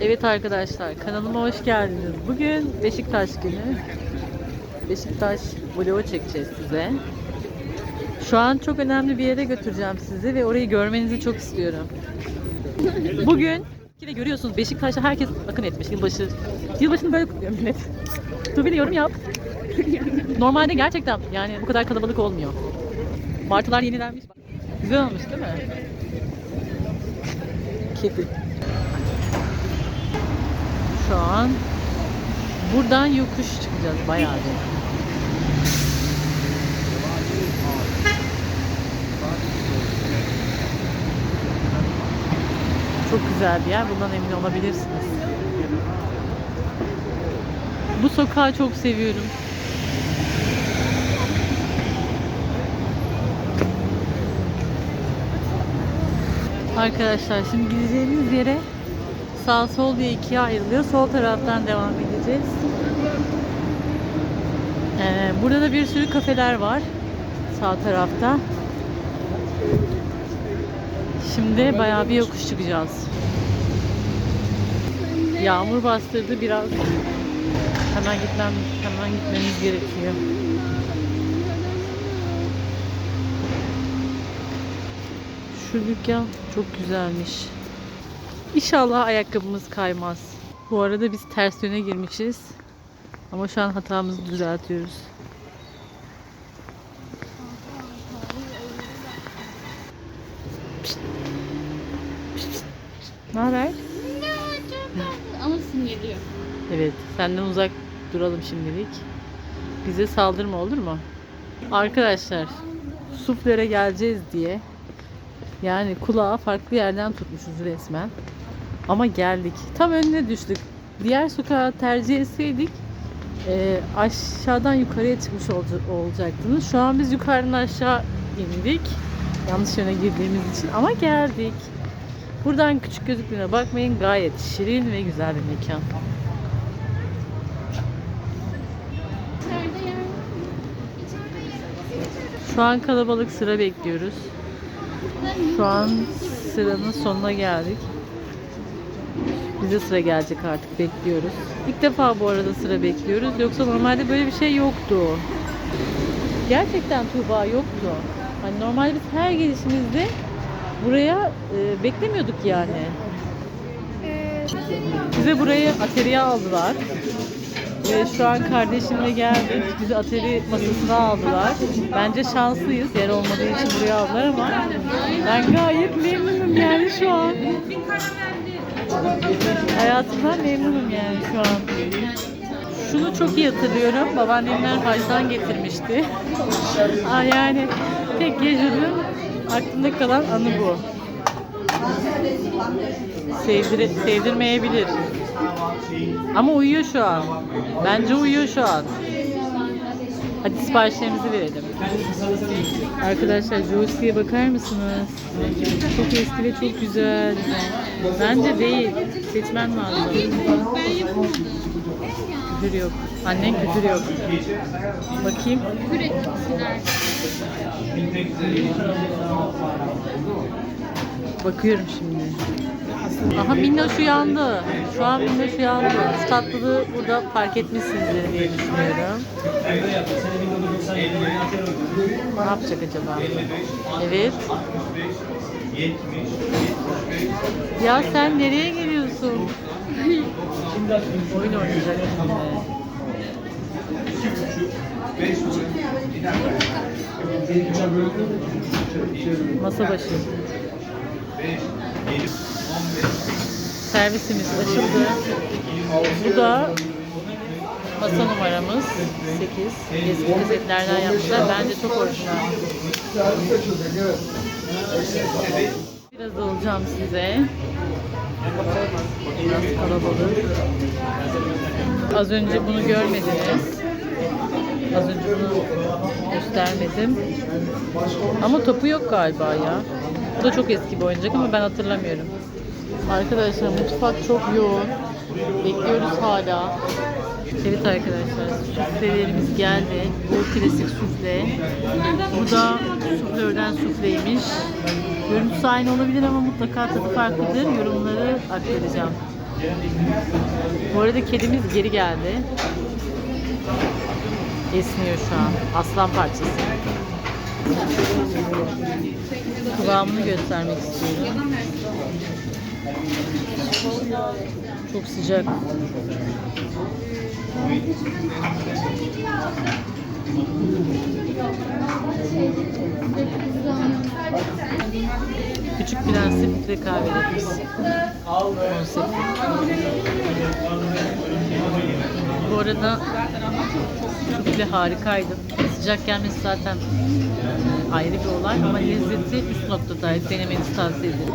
Evet arkadaşlar kanalıma hoş geldiniz. Bugün Beşiktaş günü. Beşiktaş vlogu çekeceğiz size. Şu an çok önemli bir yere götüreceğim sizi ve orayı görmenizi çok istiyorum. Bugün yine görüyorsunuz Beşiktaş'ta herkes akın etmiş yılbaşı. Yılbaşını böyle kutluyor millet. Tuğbe de yorum yap. Normalde gerçekten yani bu kadar kalabalık olmuyor. Martılar yenilenmiş. Güzel olmuş değil mi? Kedi. Şu an buradan yokuş çıkacağız bayağı bir. Çok güzel bir yer. Bundan emin olabilirsiniz. Bu sokağı çok seviyorum. Arkadaşlar şimdi gideceğimiz yere sağ sol diye ikiye ayrılıyor. Sol taraftan devam edeceğiz. Ee, burada da bir sürü kafeler var. Sağ tarafta. Şimdi bayağı bir yokuş çıkacağız. Yağmur bastırdı biraz. Hemen gitmem, hemen gitmemiz gerekiyor. Şu dükkan çok güzelmiş. İnşallah ayakkabımız kaymaz. Bu arada biz ters yöne girmişiz. Ama şu an hatamızı düzeltiyoruz. Ne haber? Ama geliyor. Evet, senden uzak duralım şimdilik. Bize saldırma olur mu? Arkadaşlar, suflere geleceğiz diye yani kulağı farklı yerden tutmuşuz resmen. Ama geldik. Tam önüne düştük. Diğer sokağı tercih etseydik e, aşağıdan yukarıya çıkmış olca- olacaktınız. Şu an biz yukarıdan aşağı indik. Yanlış yöne girdiğimiz için ama geldik. Buradan küçük gözüktüğüne bakmayın gayet şirin ve güzel bir mekan. Şu an kalabalık sıra bekliyoruz. Şu an sıranın sonuna geldik. Bize sıra gelecek artık bekliyoruz. İlk defa bu arada sıra bekliyoruz. Yoksa normalde böyle bir şey yoktu. Gerçekten Tuğba yoktu. Hani normalde biz her gelişimizde buraya e, beklemiyorduk yani. Bize burayı ateriye aldılar. Ve şu an kardeşimle geldik. Bizi atari masasına aldılar. Bence şanslıyız. Yer olmadığı için buraya aldılar ama ben gayet memnunum yani şu an. Hayatımdan memnunum yani şu an. Şunu çok iyi hatırlıyorum. Babaannemler hacdan getirmişti. Aa, yani tek yaşadığım aklımda kalan anı bu. Sevdir sevdirmeyebilir. Ama uyuyor şu an. Bence uyuyor şu an. Hadi siparişlerimizi verelim. Arkadaşlar Joystick'e bakar mısınız? Çok eski ve çok güzel. Bence değil. Seçmen lazım. Ben yapamadım. Küfür yok. Annen küfür yok. Bakayım. Küfür. Bakıyorum şimdi. Aha Minnoş uyandı. Şu an Minnoş uyandı. Şu tatlılığı burada fark etmişsinizdir diye düşünüyorum. Ne yapacak acaba? Evet. Ya sen nereye geliyorsun? Oyun oynayacak şimdi. Masa başı. Servisimiz açıldı. Bu da masa numaramız 8. Eski kasetlerden yapmışlar. Bence çok orijinal. Biraz alacağım size. Biraz kalabalık. Az önce bunu görmediniz. Az önce bunu göstermedim. Ama topu yok galiba ya. Bu da çok eski bir oyuncak ama ben hatırlamıyorum. Arkadaşlar mutfak çok yoğun. Bekliyoruz hala. Evet arkadaşlar suflelerimiz geldi. Bu klasik sufle. Bu da suflörden sufleymiş. Görüntüsü aynı olabilir ama mutlaka tadı farklıdır. Yorumları aktaracağım. Bu arada kedimiz geri geldi. Esniyor şu an. Aslan parçası. Kıvamını göstermek istiyorum. Çok sıcak. Küçük prensip ve kahvelerimiz. Konsept. Bu arada sufle harikaydı. Sıcak gelmesi zaten ayrı bir olay ama lezzeti üst noktadaydı. Denemenizi tavsiye ederim.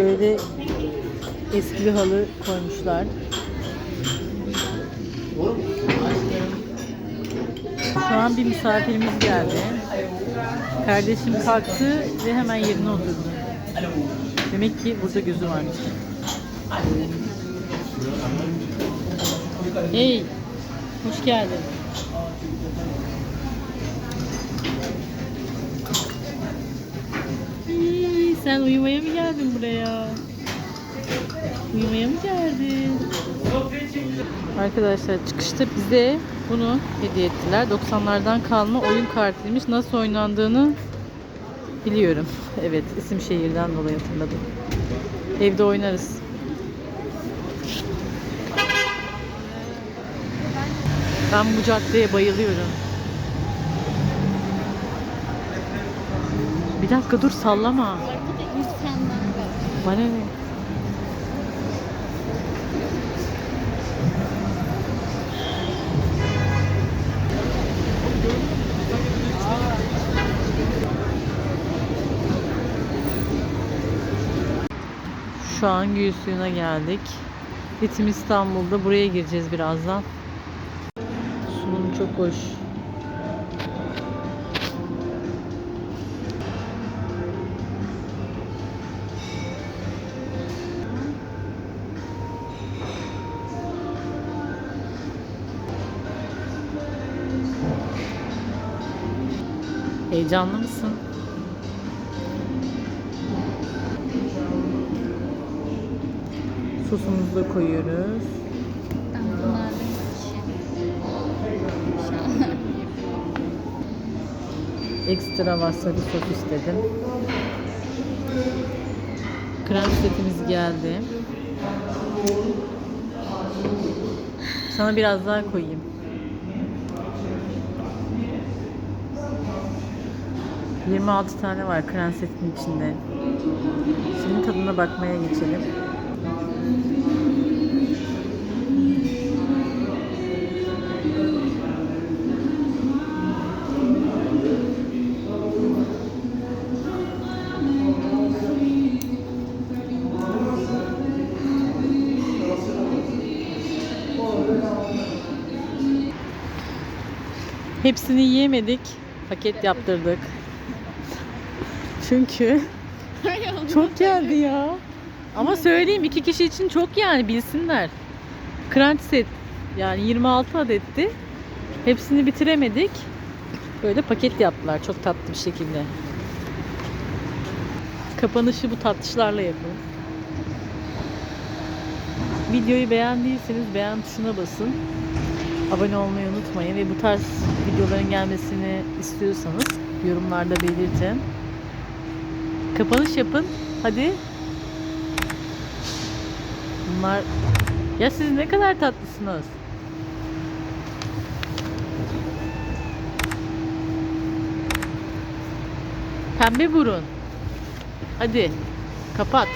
Böyle eski bir halı koymuşlar. Şu an bir misafirimiz geldi. Kardeşim kalktı ve hemen yerine oturdu. Demek ki burada gözü varmış. Hey, hoş geldin. Hey, sen uyumaya mı geldin buraya? Uyumaya mı geldin? Arkadaşlar çıkışta bize bunu hediye ettiler. 90'lardan kalma oyun kartıymış. Nasıl oynandığını biliyorum. Evet, isim şehirden dolayı hatırladım. Evde oynarız. Ben bu caddeye bayılıyorum. Bir dakika dur sallama. Bana ne? Şu an Gül geldik. Ritim İstanbul'da. Buraya gireceğiz birazdan. Sunum çok hoş. Heyecanlı mısın? Sosumuzu da koyuyoruz. Ekstra wasabi sos istedim. Krem setimiz geldi. Sana biraz daha koyayım. ...26 tane var krem setin içinde. Şimdi tadına bakmaya geçelim. Hepsini yiyemedik. Paket yaptırdık. Çünkü çok geldi ya. Ama söyleyeyim iki kişi için çok yani bilsinler. Crunch set yani 26 adetti. Hepsini bitiremedik. Böyle paket yaptılar çok tatlı bir şekilde. Kapanışı bu tatlışlarla yapın. Videoyu beğendiyseniz beğen tuşuna basın. Abone olmayı unutmayın ve bu tarz videoların gelmesini istiyorsanız yorumlarda belirtin. Kapanış yapın. Hadi. Bunlar ya siz ne kadar tatlısınız. Pembe burun. Hadi. Kapat.